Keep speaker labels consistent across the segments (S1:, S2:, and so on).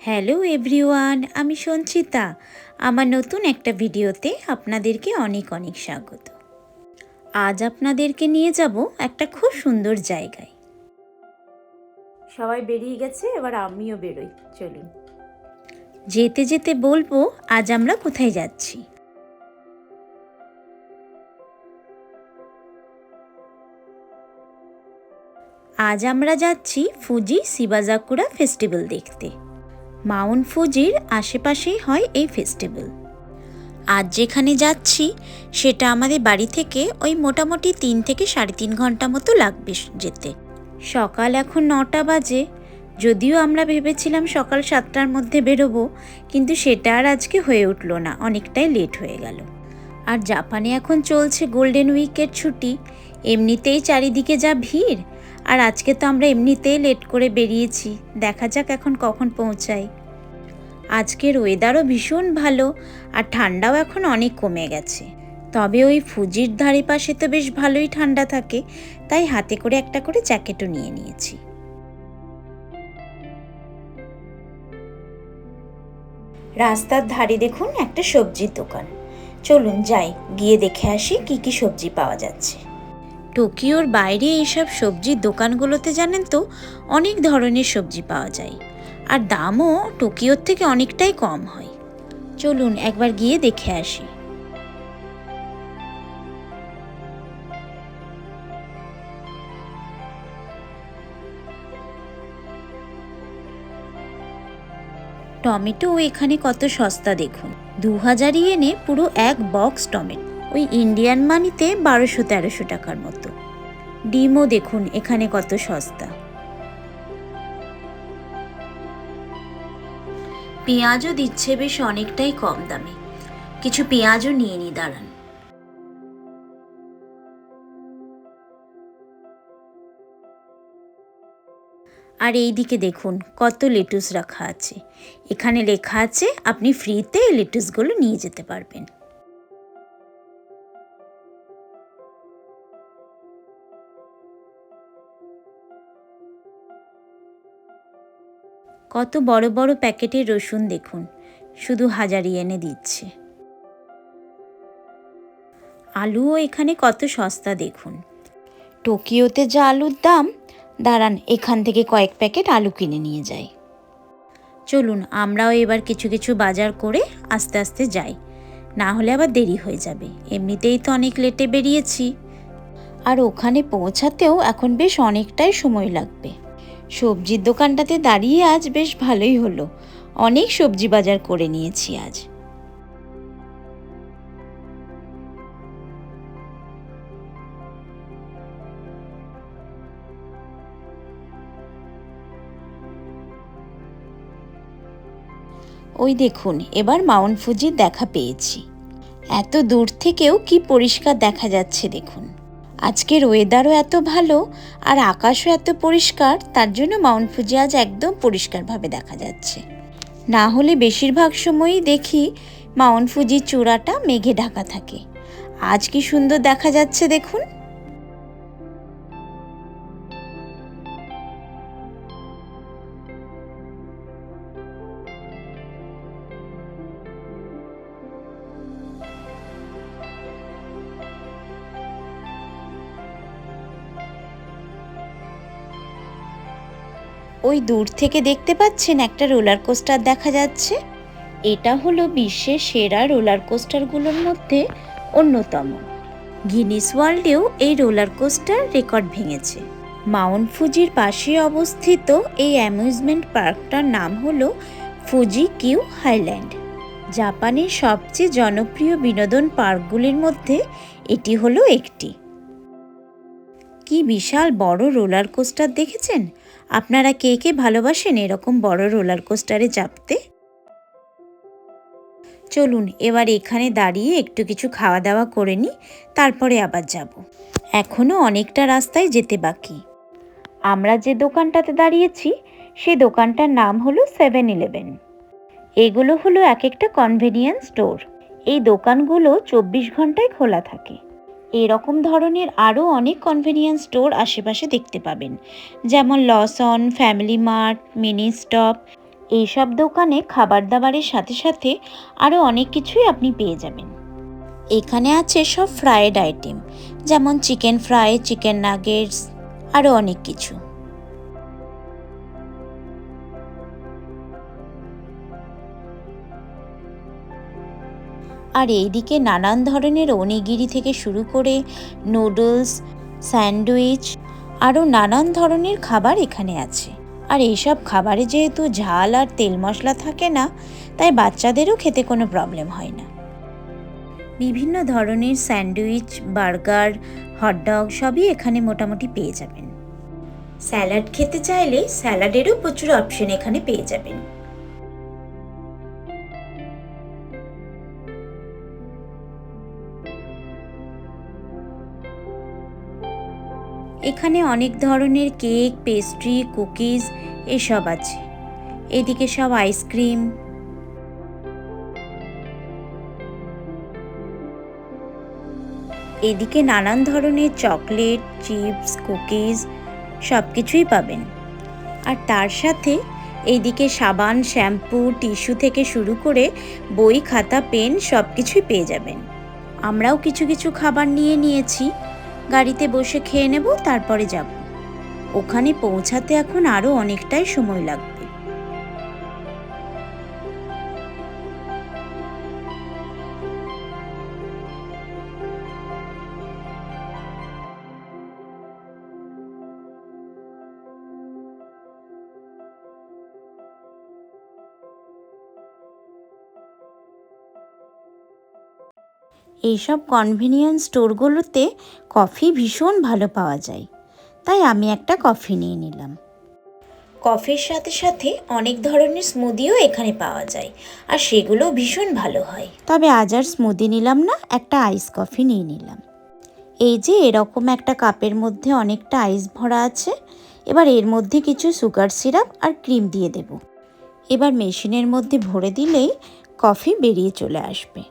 S1: Hello everyone আমি সঞ্চিতা। আমার নতুন একটা ভিডিওতে আপনাদেরকে অনেক অনেক স্বাগত। আজ আপনাদেরকে নিয়ে যাব একটা খুব সুন্দর জায়গায়। সবাই বেরিয়ে গেছে এবার আমিও বেরোই চলুন। যেতে যেতে বলব আজ আমরা কোথায় যাচ্ছি? আজ আমরা যাচ্ছি ফুজি শিবাজাকুরা ফেস্টিভ্যাল দেখতে। মাউন্ট ফুজির আশেপাশেই হয় এই ফেস্টিভ্যাল। আজ যেখানে যাচ্ছি, সেটা আমাদের বাড়ি থেকে ওই মোটামুটি তিন থেকে সাড়ে তিন ঘণ্টা মতো লাগবে যেতে। সকাল এখন নটা বাজে। যদিও আমরা ভেবেছিলাম সকাল সাতটার মধ্যে বেরোবো, কিন্তু সেটা আর আজকে হয়ে উঠল না, অনেকটাই লেট হয়ে গেল। আর জাপানে এখন চলছে গোল্ডেন উইকের ছুটি। এমনিতেই চারিদিকে যা ভিড়, আর আজকে তো আমরা এমনিতেই লেট করে বেরিয়েছি। দেখা যাক এখন কখন পৌঁছাই আজকের ওয়েদারও ভীষণ ভালো আর ঠান্ডাও এখন অনেক কমে গেছে। তবে ওই ফুজির ধারে পাশে তো বেশ ভালোই ঠান্ডা থাকে, তাই হাতে করে একটা করে জ্যাকেটও নিয়ে নিয়েছি। রাস্তার ধারে দেখুন একটা সবজির দোকান। চলুন যাই, গিয়ে দেখে আসি কি কি সবজি পাওয়া যাচ্ছে। টোকিওর বাইরে এইসব সবজির দোকানগুলোতে জানেন তো, অনেক ধরনের সবজি পাওয়া যায়। আর দামও টোকিওর থেকে অনেকটাই কম হয়। চলুন একবার গিয়ে দেখে আসি। টমেটো এখানে কত সস্তা দেখুন। দু হাজার ইয়েনে পুরো এক বক্স টমেটো। ওই ইন্ডিয়ান মানিতে বারোশো তেরোশো টাকার মতো। ডিমও দেখুন এখানে কত সস্তা। পেঁয়াজও দিচ্ছে বেশ অনেকটাই কম দামে। কিছু পেঁয়াজও নিয়ে নি, দাঁড়ান। আর এই দিকে দেখুন, কত লেটুস রাখা আছে। এখানে লেখা আছে, আপনি ফ্রিতে এই লেটুসগুলো নিয়ে যেতে পারবেন। কত বড় বড় প্যাকেটের রসুন দেখুন শুধু হাজারি এনে দিচ্ছে। আলুও এখানে কত সস্তা দেখুন। টোকিওতে যা আলুর দাম দাঁড়ান এখান থেকে কয়েক প্যাকেট আলু কিনে নিয়ে যাই। চলুন আমরাও এবার কিছু কিছু বাজার করে আস্তে আস্তে যাই। না হলে আবার দেরি হয়ে যাবে। এমনিতেই তো অনেক লেটে বেরিয়েছি। আর ওখানে পৌঁছাতেও এখন বেশ অনেকটাই সময় লাগবে। সবজির দোকানটাতে দাঁড়িয়ে আজ বেশ ভালোই হলো। অনেক সবজি বাজার করে নিয়েছি আজ। ওই দেখুন, এবার মাউন্ট ফুজির দেখা পেয়েছি। এত দূর থেকেও কি পরিষ্কার দেখা যাচ্ছে দেখুন। আজকের ওয়েদারও এত ভালো আর আকাশও এত পরিষ্কার, তার জন্য মাউন্ট ফুজি আজ একদম পরিষ্কারভাবে দেখা যাচ্ছে। না হলে বেশিরভাগ সময়ই দেখি মাউন্ট ফুজির চূড়াটা মেঘে ঢাকা থাকে। আজ কি সুন্দর দেখা যাচ্ছে দেখুন। ওই দূর থেকে দেখতে পাচ্ছেন একটা রোলার কোস্টার দেখা যাচ্ছে। এটা হলো বিশ্বের সেরা রোলার কোস্টারগুলোর মধ্যে অন্যতম। গিনিস ওয়ার্ল্ডেও এই রোলার কোস্টার রেকর্ড ভেঙেছে। মাউন্ট ফুজির পাশে অবস্থিত এই অ্যামিউজমেন্ট পার্কটার নাম হলো ফুজি কিউ হাইল্যান্ড। জাপানের সবচেয়ে জনপ্রিয় বিনোদন পার্কগুলির মধ্যে এটি হলো একটি। কি বিশাল বড় রোলার কোস্টার দেখেছেন? আপনারা কে কে ভালোবাসেন এরকম বড় রোলার কোস্টারে চাপতে? চলুন, এবার এখানে দাঁড়িয়ে একটু কিছু খাওয়া দাওয়া করে নিই, তারপরে আবার যাব। এখনও অনেকটা রাস্তায় যেতে বাকি। আমরা যে দোকানটাতে দাঁড়িয়েছি, সে দোকানটার নাম হলো সেভেন ইলেভেন। এগুলো হলো এক একটা কনভেনিয়েন্স স্টোর এই দোকানগুলো চব্বিশ ঘন্টায় খোলা থাকে। এরকম ধরনের আরও অনেক কনভেনিয়েন্স স্টোর আশেপাশে দেখতে পাবেন। যেমন Lawson Family Mart Mini Stop এইসব দোকানে খাবার দাবারের সাথে সাথে আরও অনেক কিছুই আপনি পেয়ে যাবেন। এখানে আছে সব ফ্রায়েড আইটেম যেমন চিকেন ফ্রাই চিকেন নাগেটস আরও অনেক কিছু। আর এইদিকে নানান ধরনের অনিগিরি থেকে শুরু করে নুডলস, স্যান্ডউইচ আরও নানান ধরনের খাবার এখানে আছে। আর এইসব খাবারে যেহেতু ঝাল আর তেল মশলা থাকে না, তাই বাচ্চাদেরও খেতে কোনো প্রবলেম হয় না। বিভিন্ন ধরনের স্যান্ডউইচ, বার্গার, হটডগ সবই এখানে মোটামুটি পেয়ে যাবেন। স্যালাড খেতে চাইলে স্যালাডেরও প্রচুর অপশন এখানে পেয়ে যাবেন। এখানে অনেক ধরনের কেক, পেস্ট্রি, কুকিজ এসব আছে। এদিকে সব আইসক্রিম। এদিকে নানান ধরনের চকলেট, চিপস, কুকিজ সব কিছুই পাবেন। আর তার সাথে এইদিকে সাবান, শ্যাম্পু, টিস্যু থেকে শুরু করে বই, খাতা, পেন সব কিছুই পেয়ে যাবেন। আমরাও কিছু কিছু খাবার নিয়ে নিয়েছি। গাড়িতে বসে খেয়ে নেব তারপরে যাব। ওখানে পৌঁছাতে এখন আরও অনেকটাই সময় লাগবে। এইসব কনভিনিয়েন্স স্টোরগুলোতে কফি ভীষণ ভালো পাওয়া যায়। তাই আমি একটা কফি নিয়ে নিলাম। কফির সাথে সাথে অনেক ধরনের স্মুদিও এখানে পাওয়া যায়, আর সেগুলো ভীষণ ভালো হয়। তবে আজ আর স্মুদি নিলাম না, একটা আইস কফি নিয়ে নিলাম। এই যে এরকম একটা কাপের মধ্যে অনেকটা আইস ভরা আছে, এবার এর মধ্যে কিছু সুগার সিরাপ আর ক্রিম দিয়ে দেব। এবার মেশিনের মধ্যে ভরে দিলেই কফি বেরিয়ে চলে আসবে।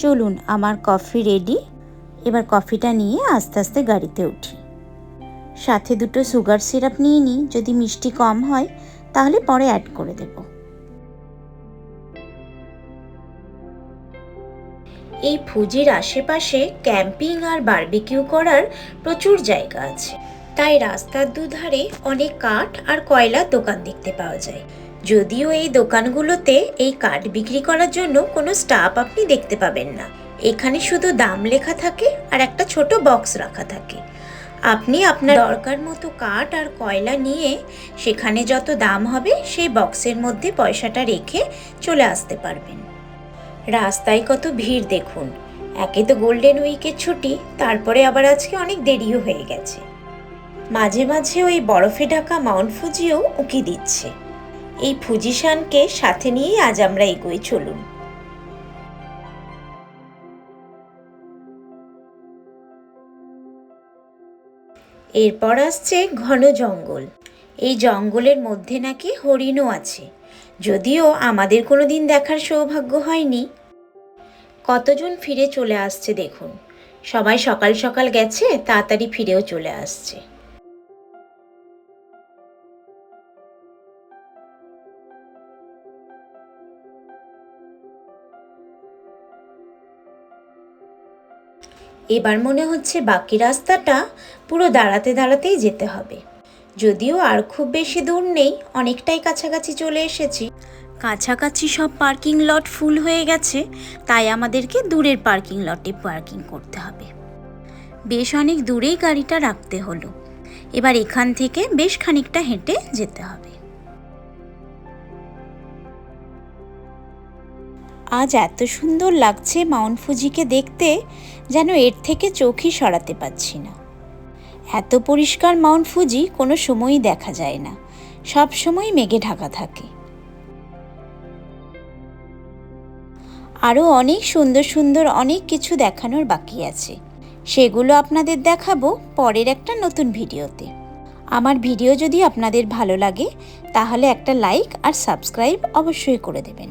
S1: চলুন, আমার কফি রেডি এবার কফিটা নিয়ে আস্তে আস্তে গাড়িতে উঠি। সাথে দুটো সুগার সিরাপ নিয়ে নিই, যদি মিষ্টি কম হয়, তাহলে পরে অ্যাড করে দেব। এই ফুজির আশেপাশে ক্যাম্পিং আর বারবিকিউ করার প্রচুর জায়গা আছে। তাই রাস্তার দুধারে অনেক কাঠ আর কয়লার দোকান দেখতে পাওয়া যায়। যদিও এই দোকানগুলোতে এই কাঠ বিক্রি করার জন্য কোনো স্টাফ আপনি দেখতে পাবেন না। এখানে শুধু দাম লেখা থাকে আর একটা ছোট বক্স রাখা থাকে। আপনি আপনার দরকার মতো কাঠ আর কয়লা নিয়ে সেখানে যত দাম হবে সেই বক্সের মধ্যে পয়সাটা রেখে চলে আসতে পারবেন। রাস্তায় কত ভিড় দেখুন। একে তো গোল্ডেন উইকের ছুটি, তারপরে আবার আজকে অনেক দেরিও হয়ে গেছে। মাঝে মাঝে ওই বরফে ঢাকা মাউন্ট ফুজিও উঁকি দিচ্ছে। এই ফুজিশানকে সাথে নিয়েই আজ আমরা এগোই, চলুন। এরপর আসছে ঘন জঙ্গল। এই জঙ্গলের মধ্যে নাকি হরিণও আছে। যদিও আমাদের কোনো দিন দেখার সৌভাগ্য হয়নি। কতজন ফিরে চলে আসছে দেখুন। সবাই সকাল সকাল গেছে, তাড়াতাড়ি ফিরেও চলে আসছে। এবার মনে হচ্ছে বাকি রাস্তাটা পুরো দাঁড়াতে দাঁড়াতেই যেতে হবে। যদিও আর খুব বেশি দূর নেই, অনেকটাই কাছাকাছি চলে এসেছি। কাছাকাছি সব পার্কিং লট ফুল হয়ে গেছে, তাই আমাদেরকে দূরের পার্কিং লটে পার্কিং করতে হবে। বেশ অনেক দূরেই গাড়িটা রাখতে হলো। এবার এখান থেকে বেশ খানিকটা হেঁটে যেতে হবে। আজ এত সুন্দর লাগছে মাউন্ট ফুজিকে দেখতে, যেন এর থেকে চোখই সরাতে পারছি না। এত পরিষ্কার মাউন্ট ফুজি কোনো সময়ই দেখা যায় না। সব সময় মেঘে ঢাকা থাকে। আরও অনেক সুন্দর সুন্দর অনেক কিছু দেখানোর বাকি আছে। সেগুলো আপনাদের দেখাবো পরের একটা নতুন ভিডিওতে। আমার ভিডিও যদি আপনাদের ভালো লাগে, তাহলে একটা লাইক আর সাবস্ক্রাইব অবশ্যই করে দেবেন।